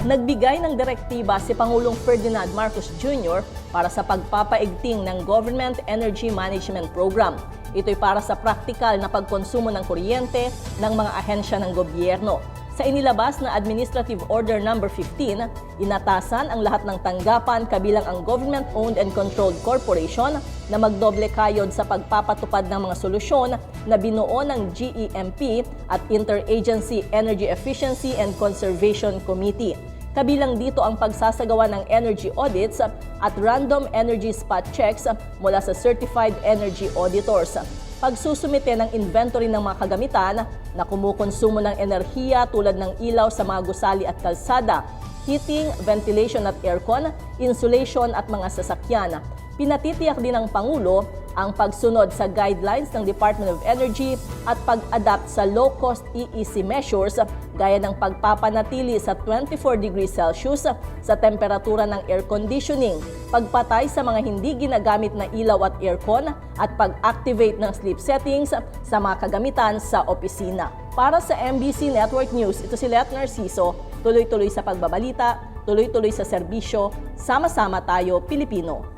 Nagbigay ng direktiba si Pangulong Ferdinand Marcos Jr. para sa pagpapaigting ng Government Energy Management Program. Ito'y para sa praktikal na pagkonsumo ng kuryente ng mga ahensya ng gobyerno. Sa inilabas na Administrative Order No. 15, inatasan ang lahat ng tanggapan kabilang ang government-owned and controlled corporation na magdoble kayod sa pagpapatupad ng mga solusyon na binuo ng GEMP at Interagency Energy Efficiency and Conservation Committee. Kabilang dito ang pagsasagawa ng energy audits at random energy spot checks mula sa certified energy auditors pagsusumite ng inventory ng mga kagamitan na kumukonsumo ng enerhiya tulad ng ilaw sa mga gusali at kalsada, heating, ventilation at aircon, insulation at mga sasakyan. Pinatitiyak din ng Pangulo ang pagsunod sa guidelines ng Department of Energy at pag-adapt sa low-cost EEC measures gaya ng pagpapanatili sa 24 degrees Celsius sa temperatura ng air conditioning, pagpatay sa mga hindi ginagamit na ilaw at aircon at pag-activate ng sleep settings sa mga kagamitan sa opisina. Para sa MBC Network News, ito si Let Narciso, tuloy-tuloy sa pagbabalita, tuloy-tuloy sa serbisyo, sama-sama tayo Pilipino.